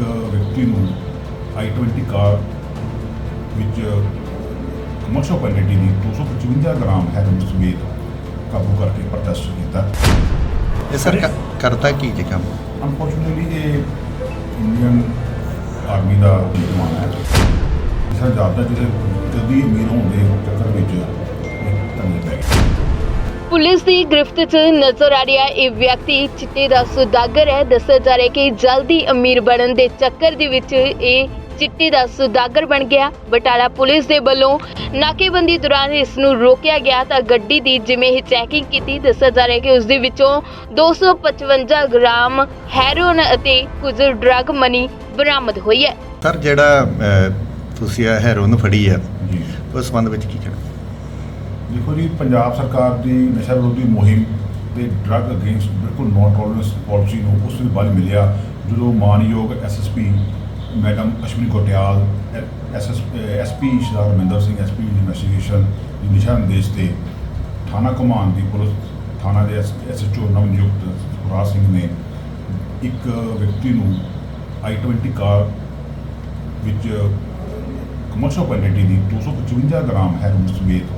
ਵਿਅਕਤੀ ਨੂੰ i20 car ਵਿੱਚ ਕਮਰਸ਼ੀਅਲ ਕੁਆਂਟੀਟੀ ਦੀ 255 ਗ੍ਰਾਮ ਹੈਰੋਇਨ ਸਮੇਤ ਕਾਬੂ ਕਰਕੇ ਪ੍ਰੋਟੈਸਟ ਕੀਤਾ। ਇਹ ਸਰ ਕ- ਕਰਦਾ ਕੀ ਜੀ ਕੰਮ? ਅਨਫੋਰਚੂਨੇਟਲੀ ਇਹ ਇੰਡੀਅਨ ਆਰਮੀ ਦਾ ਜਵਾਨ ਹੈ। ਇਸਾ ਜਾਪਦਾ ਜਿਹਦੇ ਜਲਦੀ ਅਮੀਰ ਹੋਣ ਦੇ ਚੱਕਰ ਵਿੱਚ ਤੰਗੇ ਪੈ ਪੁਲਿਸ ਦੀ ਗ੍ਰਿਫਤ 'ਚ ਨਜ਼ਰ ਆ ਰਿਹਾ ਇਹ ਵਿਅਕਤੀ ਚਿੱਟੇ ਦਾ ਸੁਦਾਗਰ ਹੈ। ਦੱਸਿਆ ਜਾ ਰਿਹਾ ਕਿ ਜਲਦੀ ਅਮੀਰ ਬਣਨ ਦੇ ਚੱਕਰ ਦੇ ਵਿੱਚ ਇਹ ਚਿੱਟੇ ਦਾ ਸੁਦਾਗਰ ਬਣ ਗਿਆ। ਬਟਾਲਾ ਪੁਲਿਸ ਦੇ ਵੱਲੋਂ ਨਾਕੇਬੰਦੀ ਦੌਰਾਨ ਇਸ ਨੂੰ ਰੋਕਿਆ ਗਿਆ ਤਾਂ ਗੱਡੀ ਦੀ ਜਿਵੇਂ ਹੀ ਚੈਕਿੰਗ ਕੀਤੀ ਦੱਸਿਆ ਜਾ ਰਿਹਾ ਕਿ ਉਸ ਦੇ ਵਿੱਚੋਂ 255 ਗ੍ਰਾਮ ਹੈਰੋਇਨ ਅਤੇ ਕੁਝ ਡਰੱਗ ਮਨੀ ਬਰਾਮਦ ਹੋਈ ਹੈ। ਸਰ ਜਿਹੜਾ ਤੁਸੀਂ ਇਹ ਹੈਰੋਨ ਫੜੀ ਹੈ ਜੀ। ਉਸ ਸੰਬੰਧ ਵਿੱਚ ਕੀ ਕਹਿਣਾ? ਦੇਖੋ ਜੀ, ਪੰਜਾਬ ਸਰਕਾਰ ਦੀ ਨਸ਼ਾ ਵਿਰੋਧੀ ਮੁਹਿੰਮ ਤੇ ਡਰੱਗ ਅਗੇਂਸਟ ਬਿਲਕੁਲ ਨੋ ਟੋਲਰੈਂਸ ਪਾਲਿਸੀ ਨੂੰ ਉਸ ਤੋਂ ਬਾਅਦ ਮਿਲਿਆ, ਜਦੋਂ ਮਾਨਯੋਗ SSP madam Ashwani Kotiyal SS SP Shri Raminder Singh SP investigation ਦੀ ਦਿਸ਼ਾ ਨਿਰਦੇਸ਼ ਤੇ ਥਾਣਾ ਕਮਾਨ ਦੀ ਪੁਲਿਸ, ਥਾਣਾ ਦੇ ਐਸਐਚਓ ਨਵ ਨਿਯੁਕਤ ਸੁਰਾਜ ਸਿੰਘ ਨੇ ਇੱਕ ਵਿਅਕਤੀ ਨੂੰ i20 ਕਾਰ ਵਿੱਚ ਕਮਰਸ਼ਲ ਕੁਆਂਟੀਟੀ ਦੀ 255 ਗ੍ਰਾਮ ਹੈਰੋਇਨ ਸਮੇਤ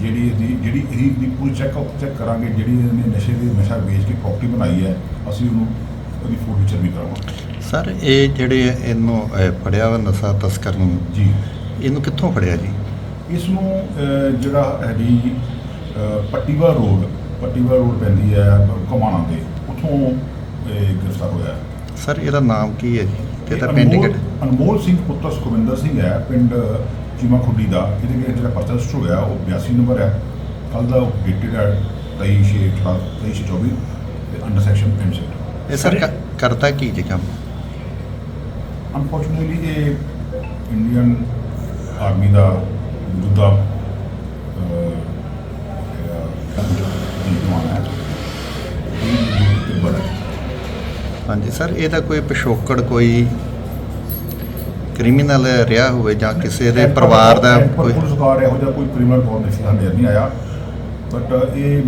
ਜਿਹੜੀ ਇਹਦੀ ਜਿਹੜੀ ਇਹਦੀ ਦੀ ਪੂਰੀ ਚੈੱਕ ਚੈੱਕ ਕਰਾਂਗੇ ਜਿਹੜੀ ਇਹਨੇ ਨਸ਼ੇ ਦੀ ਨਸ਼ਾ ਵੇਚ ਕੇ ਪ੍ਰਾਪਰਟੀ ਬਣਾਈ ਹੈ ਅਸੀਂ ਉਹਨੂੰ ਉਹਦੀ ਫੋਟੋ ਵਿਚਰ ਵੀ ਕਰਾਵਾਂਗੇ ਸਰ ਇਹ ਜਿਹੜੇ ਇਹਨੂੰ ਫੜਿਆ ਵਾ ਨਸ਼ਾ ਤਸਕਰ ਨੂੰ ਜੀ। ਇਹਨੂੰ ਕਿੱਥੋਂ ਫੜਿਆ ਜੀ? ਇਸ ਨੂੰ ਜਿਹੜਾ ਹੈਗੀ ਪੱਟੀਵਾ ਰੋਡ ਪੱਟੀਵਾ ਰੋਡ ਪੈਂਦੀ ਹੈ ਕਮਾਣਾ ਦੇ ਉੱਥੋਂ ਇਹ ਗ੍ਰਿਫਤਾਰ ਹੋਇਆ। ਸਰ ਇਹਦਾ ਨਾਮ ਕੀ ਹੈ ਜੀ? ਤੇ ਇਹ ਪਿੰਡ ਅਨਮੋਲ ਸਿੰਘ ਪੁੱਤਰ ਸੁਖਵਿੰਦਰ ਸਿੰਘ ਹੈ ਪਿੰਡ ਚੀਮਾ ਖੁੱਡੀ ਦਾ ਇਹਦੇ ਵਿੱਚ ਜਿਹੜਾ ਪਰਚਾ ਰਜਿਸਟਰ ਹੋਇਆ ਉਹ 82 ਨੰਬਰ ਹੈ। ਕੱਲ ਦਾ ਉਹ ਡੇਟਡ ਹੈ 23 ਛੇ 23 24 ਤੇ ਅੰਡਰ ਸੈਕਸ਼ਨ ਐਮਸੈਟ ਇਹ ਸਰ ਕ- ਕਰਦਾ ਕੀ ਜੀ ਕੰਮ? ਅਨਫੋਰਚੂਨੇਟਲੀ ਇਹ ਇੰਡੀਅਨ ਆਰਮੀ ਦਾ ਬੜਾ ਹਾਂਜੀ ਸਰ ਇਹਦਾ ਕੋਈ ਪਿਛੋਕੜ ਕੋਈ ਕ੍ਰਿਮੀਨਲ ਰਿਹਾ ਹੋਵੇ ਜਾਂ ਕਿਸੇ ਦੇ ਪਰਿਵਾਰ ਦਾ ਕੋਈ ਪੁਲਿਸ ਕਾਰ ਇਹੋ ਜਿਹਾ ਕੋਈ ਕ੍ਰਿਮੀਨਲ ਕੌਰ ਨਹੀਂ ਸਾਡੇ ਨਹੀਂ ਆਇਆ। ਬਟ ਇਹ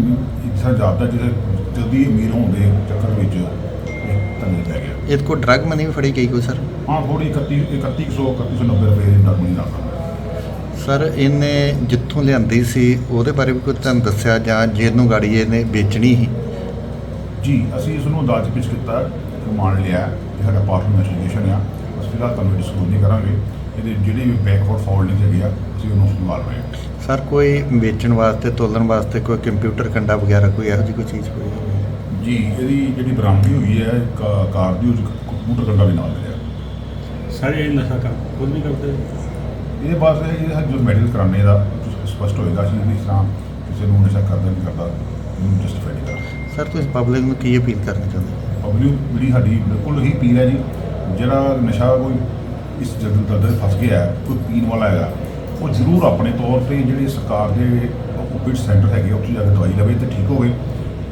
ਇਸਾ ਜਾਪਦਾ ਜਿਹਦੇ ਜਲਦੀ ਅਮੀਰ ਹੋਣ ਦੇ ਚੱਕਰ ਵਿੱਚ ਇਹ ਤੰਗੇ ਪੈ ਗਿਆ। ਇਹਦੇ ਕੋਲ ਡਰੱਗ ਮਨੀ ਵੀ ਫੜੀ ਗਈ ਕੋਈ ਸਰ ਹਾਂ ਥੋੜੀ 31 3100 3190 ਰੁਪਏ ਦੀ ਨਰਮੀ ਨਾਲ ਸਰ ਇਹਨੇ ਜਿੱਥੋਂ ਲਿਆਂਦੀ ਸੀ ਉਹਦੇ ਬਾਰੇ ਵੀ ਕੋਈ ਤੁਹਾਨੂੰ ਦੱਸਿਆ ਜਾਂ ਜਿਹਨੂੰ ਗਾੜੀ ਇਹਨੇ ਵੇਚਣੀ ਸੀ? ਜੀ ਅਸੀਂ ਇਸ ਨੂੰ ਅਦਾਲਤ ਵਿੱਚ ਕੀਤਾ ਰਿਮਾਂਡ ਲਿਆ। ਇਹ ਸਾਡਾ ਪਾਰਟ ਇਨਵੈਸਟੀਗੇਸ਼ਨ ਆ। ਅਸੀਂ ਫਿਲਹਾਲ ਤੁਹਾਨੂੰ ਡਿਸਕਲੋਜ਼ ਨਹੀਂ ਕਰਾਂਗੇ। ਇਹਦੇ ਜਿਹੜੀ ਵੀ ਬੈਕਵਰਡ ਫਾਲਟਿੰਗ ਹੈਗੀ ਆ ਅਸੀਂ ਉਹਨੂੰ ਸੰਭਾਲ ਰਹੇ ਹਾਂ। ਸਰ ਕੋਈ ਵੇਚਣ ਵਾਸਤੇ ਤੋਲਣ ਵਾਸਤੇ ਕੋਈ ਕੰਪਿਊਟਰ ਕੰਡਾ ਵਗੈਰਾ ਕੋਈ ਇਹੋ ਜਿਹੀ ਕੋਈ ਚੀਜ਼ ਹੋਈ ਜੀ ਇਹਦੀ ਜਿਹੜੀ ਬਰਾਮਦਗੀ ਹੋਈ ਹੈ ਕਾ- ਕਾਰ ਦੀ ਉਹ 'ਚ ਕੰਪਿਊਟਰ ਕੰਡਾ ਵੀ ਨਾਲ ਮਿਲਿਆ। ਸਾਰੇ ਨਸ਼ਾ ਕਰ ਖੁਦ ਨਹੀਂ ਕਰਦੇ? ਇਹਦੇ ਬਾਅਦ ਇਹ ਜੋ ਮੈਡੀਕਲ ਕਰਾਣੇ ਦਾ ਸਪਸ਼ਟ ਹੋਏਗਾ ਅਸੀਂ ਇਸ ਤਰ੍ਹਾਂ ਕਿਸੇ ਨੂੰ ਨਸ਼ਾ ਕਰਦਾ ਨਹੀਂ ਕਰਦਾ ਇਹਨੂੰ ਜਸਟੀਫਾਈ ਨਹੀਂ ਕਰਦਾ ਸਰ ਤੁਸੀਂ ਪਬਲਿਕ ਨੂੰ ਕੀ ਅਪੀਲ ਕਰਨਾ ਚਾਹੁੰਦੇ ਪਬਲਿਕ ਜਿਹੜੀ ਸਾਡੀ ਬਿਲਕੁਲ ਹੀ ਅਪੀਲ ਹੈ ਜੀ ਜਿਹੜਾ ਨਸ਼ਾ ਕੋਈ ਇਸ ਜਗਤ ਦਰਦ ਫਸ ਗਿਆ ਹੈ, ਕੋਈ ਪੀਣ ਵਾਲਾ ਹੈਗਾ ਉਹ ਜ਼ਰੂਰ ਆਪਣੇ ਤੌਰ ਤੇ ਜਿਹੜੇ ਸਰਕਾਰ ਦੇ ਓਪੀਡ ਸੈਂਟਰ ਹੈਗੇ ਉੱਥੇ ਜਾ ਕੇ ਦਵਾਈ ਲਵੇ ਤੇ ਠੀਕ ਹੋਵੇ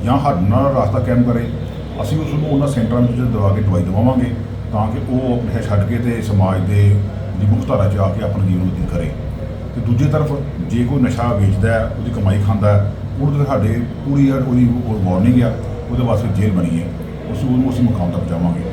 ਜਾਂ ਸਾਡੇ ਨਾਲ ਰਾਸਤਾ ਕਾਇਮ ਕਰੇ ਅਸੀਂ ਉਸ ਨੂੰ ਉਹਨਾਂ ਸੈਂਟਰਾਂ ਵਿੱਚ ਦਵਾ ਕੇ ਦਵਾਈ ਦਵਾਵਾਂਗੇ ਤਾਂ ਕਿ ਉਹ ਆਪਣੇ ਛੱਡ ਕੇ ਤੇ ਸਮਾਜ ਦੇ ਦੀ ਮੁੱਖ ਧਾਰਾ 'ਚ ਆ ਕੇ ਆਪਣਾ ਜੀਵਨ ਬਤੀਤ ਕਰੇ। ਤੇ ਦੂਜੇ ਤਰਫ ਜੇ ਕੋਈ ਨਸ਼ਾ ਵੇਚਦਾ ਹੈ ਉਹਦੀ ਕਮਾਈ ਖਾਂਦਾ ਹੈ ਉਹਨੂੰ ਸਾਡੇ ਪੂਰੀ ਉਹਦੀ ਵਾਰਨਿੰਗ ਆ ਉਹਦੇ ਵਾਸਤੇ ਜੇਲ੍ਹ ਬਣੀ ਹੈ ਉਸ ਨੂੰ ਅਸੀਂ ਮੁਕਾਮ ਤੱਕ ਪਹੁੰਚਾਵਾਂਗੇ।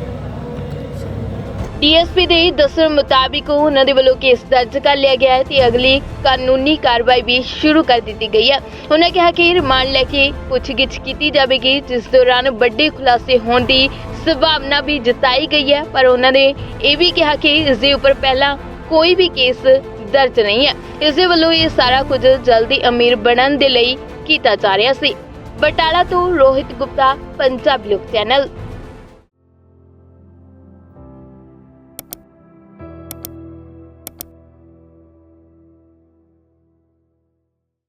ਡੀਐਸਪੀ ਦੇ ਦੱਸਣ ਮੁਤਾਬਿਕ ਉਹਨਾਂ ਦੇ ਵੱਲੋਂ ਕੇਸ ਦਰਜ ਕਰ ਲਿਆ ਗਿਆ ਹੈ ਤੇ ਅਗਲੀ ਕਾਨੂੰਨੀ ਕਾਰਵਾਈ ਵੀ ਸ਼ੁਰੂ ਕਰ ਦਿੱਤੀ ਗਈ ਹੈ। ਉਹਨਾਂ ਕਿਹਾ ਕਿ ਰਿਮਾਂਡ ਲੈ ਕੇ ਪੁੱਛਗਿੱਛ ਕੀਤੀ ਜਾਵੇਗੀ, ਜਿਸ ਦੌਰਾਨ ਵੱਡੇ ਖੁਲਾਸੇ ਹੋਣ ਦੀ ਸੰਭਾਵਨਾ ਵੀ ਜਤਾਈ ਗਈ ਹੈ। ਪਰ ਉਹਨਾਂ ਨੇ ਇਹ ਵੀ ਕਿਹਾ ਕਿ ਇਸ ਦੇ ਉੱਪਰ ਪਹਿਲਾਂ ਕੋਈ ਵੀ ਕੇਸ ਦਰਜ ਨਹੀਂ ਹੈ। ਇਸ ਦੇ ਵੱਲੋਂ ਇਹ ਸਾਰਾ ਕੁਝ ਜਲਦੀ ਅਮੀਰ ਬਣਨ ਦੇ ਲਈ ਕੀਤਾ ਜਾ ਰਿਹਾ ਸੀ। ਬਟਾਲਾ ਤੋਂ ਰੋਹਿਤ ਗੁਪਤਾ, ਪੰਜਾਬੀ ਲੋਕ ਚੈਨਲ।